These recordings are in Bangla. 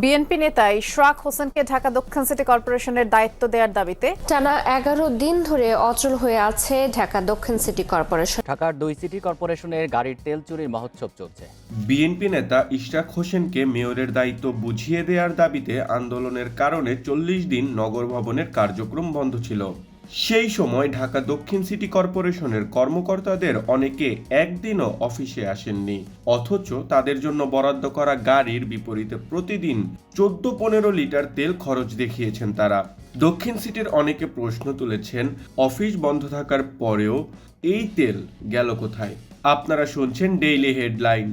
বিএনপি নেতা ইশরাক হোসেনকে ঢাকা দক্ষিণ সিটি কর্পোরেশনের দায়িত্ব দেওয়ার দাবিতে টানা এগারো দিন ধরে অচল হয়ে আছে ঢাকা দক্ষিণ সিটি কর্পোরেশন। ঢাকার দুই সিটি কর্পোরেশনের গাড়ির তেল চুরির মহোৎসব চলছে। বিএনপি নেতা ইশরাক হোসেনকে মেয়রের দায়িত্ব বুঝিয়ে দেওয়ার দাবিতে আন্দোলনের কারণে চল্লিশ দিন নগর ভবনের কার্যক্রম বন্ধ ছিল। সেই সময় ঢাকা দক্ষিণ সিটি কর্পোরেশনের কর্মকর্তাদের অনেকে একদিনও অফিসে আসেননি, অথচ তাদের জন্য বরাদ্দ করা গাড়ির বিপরীতে প্রতিদিন চোদ্দ পনেরো লিটার তেল খরচ দেখিয়েছেন তারা। দক্ষিণ সিটির অনেকে প্রশ্ন তুলেছেন, অফিস বন্ধ থাকার পরেও এই তেল গেল কোথায়? আপনারা শুনছেন ডেইলি হেডলাইন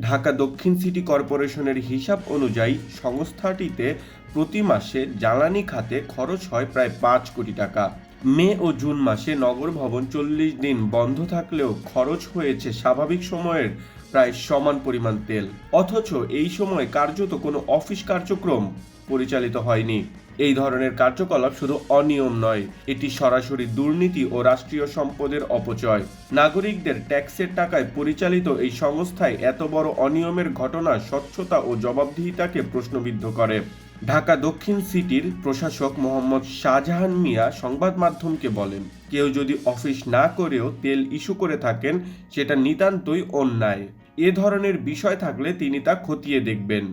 ঢাকা দক্ষিণ সিটি কর্পোরেশনের হিসাব অনুযায়ী সংস্থাটিতে প্রতি মাসে জ্বালানি খাতে খরচ হয় প্রায় পাঁচ কোটি টাকা। মে ও জুন মাসে নগর ভবন চল্লিশ দিন বন্ধ থাকলেও খরচ হয়েছে স্বাভাবিক সময়ের প্রায় সমান পরিমাণ তেল। অথচ এই সময় কার্যত কোনো অফিস কার্যক্রম পরিচালিত হয়নি। এই ধরনের কার্যকলাপ শুধু অনিয়ম নয়, এটি সরাসরি দুর্নীতি ও রাষ্ট্রীয় সম্পদের অপচয়। নাগরিকদের ট্যাক্সের টাকায় পরিচালিত এই সংস্থায় এত বড় অনিয়মের ঘটনা স্বচ্ছতা ও জবাবদিহিতাকে প্রশ্নবিদ্ধ করে। ঢাকা দক্ষিণ সিটির প্রশাসক মোহাম্মদ শাহজাহান মিয়া সংবাদ মাধ্যমকে বলেন, কেউ যদি অফিস না করেও তেল ইস্যু করে থাকেন, সেটা নিতান্তই অন্যায়। এ ধরনের বিষয় থাকলে তিনি তা খতিয়ে দেখবেন।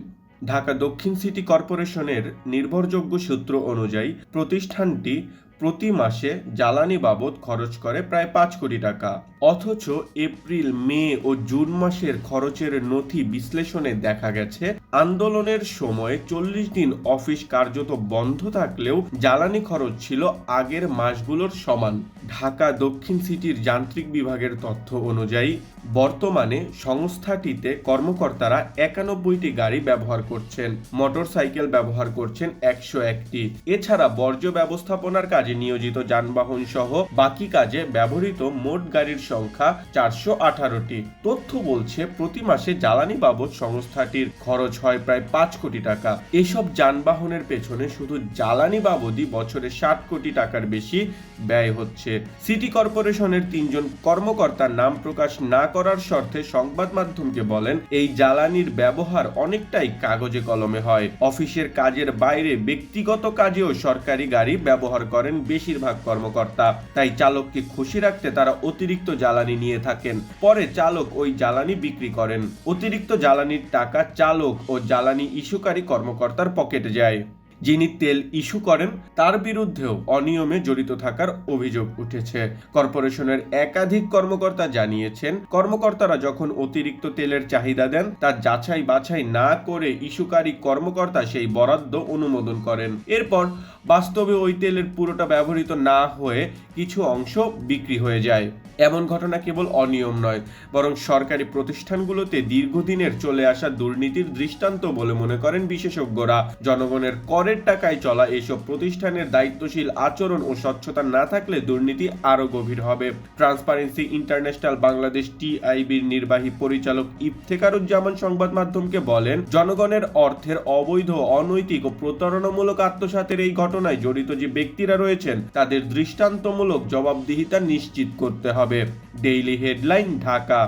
ঢাকা দক্ষিণ সিটি কর্পোরেশনের নির্ভরযোগ্য সূত্র অনুযায়ী, প্রতিষ্ঠানটি প্রতি মাসে জ্বালানি বাবদ খরচ করে প্রায় পাঁচ কোটি টাকা। অথচ এপ্রিল, মে ও জুন মাসের খরচের নথি বিশ্লেষণে দেখা গেছে, আন্দোলনের সময় চল্লিশ দিন অফিস কার্যত বন্ধ থাকলেও জ্বালানি খরচ ছিল আগের মাসগুলোর সমান। ঢাকা দক্ষিণ সিটির যান্ত্রিক বিভাগের তথ্য অনুযায়ী, বর্তমানে সংস্থাটিতে কর্মকর্তারা একানব্বইটি গাড়ি ব্যবহার করছেন, মোটরসাইকেল ব্যবহার করছেন একশো একটি। এছাড়া বর্জ্য ব্যবস্থাপনার কাজে নিয়োজিত যানবাহন সহ বাকি কাজে ব্যবহৃত মোট গাড়ির সংখ্যা চারশো আঠারোটি। তথ্য বলছে, প্রতি মাসে জ্বালানি বাবদ সংস্থাটির খরচ হয় প্রায় পাঁচ কোটি টাকা। এসব যানবাহনের পেছনে শুধু জ্বালানি বাবদই বছরে ষাট কোটি টাকার বেশি ব্যয় হচ্ছে। সিটি কর্পোরেশনের তিনজন কর্মকর্তার নাম প্রকাশ না করার শর্তে সংবাদ মাধ্যমকে বলেন, এই জ্বালানির ব্যবহার অনেকটাই কাগজে কলমে হয়। অফিসের কাজের বাইরে ব্যক্তিগত কাজেও সরকারি গাড়ি ব্যবহার করেন বেশিরভাগ কর্মকর্তা। তাই চালককে খুশি রাখতে তারা অতিরিক্ত জ্বালানি নিয়ে থাকেন। পরে চালক ওই জ্বালানি বিক্রি করেন। অতিরিক্ত জ্বালানির টাকা চালক ও জ্বালানি ইস্যুকারী কর্মকর্তার পকেটে যায়। যিনি তেল ইস্যু করেন, তার বিরুদ্ধেও অনিয়মে জড়িত থাকার অভিযোগ উঠেছে। কর্পোরেশনের একাধিক কর্মকর্তা জানিয়েছেন, কর্মকর্তারা যখন অতিরিক্ত তেলের চাহিদা দেন, তা যাচাই বাছাই না করে ইস্যুকারী কর্মকর্তা সেই বরাদ্দ অনুমোদন করেন। এরপর বাস্তবে ওই তেলের পুরোটা ব্যবহৃত না হয়ে কিছু অংশ বিক্রি হয়ে যায়। এমন ঘটনা কেবল অনিয়ম নয়, বরং সরকারি প্রতিষ্ঠানগুলোতে দীর্ঘদিনের চলে আসা দুর্নীতির দৃষ্টান্ত বলে মনে করেন বিশেষজ্ঞরা। জনগণের করের টাকায় চলা এসব প্রতিষ্ঠানের দায়িত্বশীল আচরণ ও স্বচ্ছতা না থাকলে দুর্নীতি আরও গভীর হবে। ট্রান্সপারেন্সি ইন্টারন্যাশনাল বাংলাদেশ টিআইবির নির্বাহী পরিচালক ইফতেকারুজ্জামান সংবাদ মাধ্যমকে বলেন, জনগণের অর্থের অবৈধ, অনৈতিক ও প্রতারণামূলক আত্মসাতের এই ঘটনায় জড়িত যে ব্যক্তিরা রয়েছেন, তাদের দৃষ্টান্তমূলক জবাবদিহিতা নিশ্চিত করতে হবে। Daily headline Dhaka.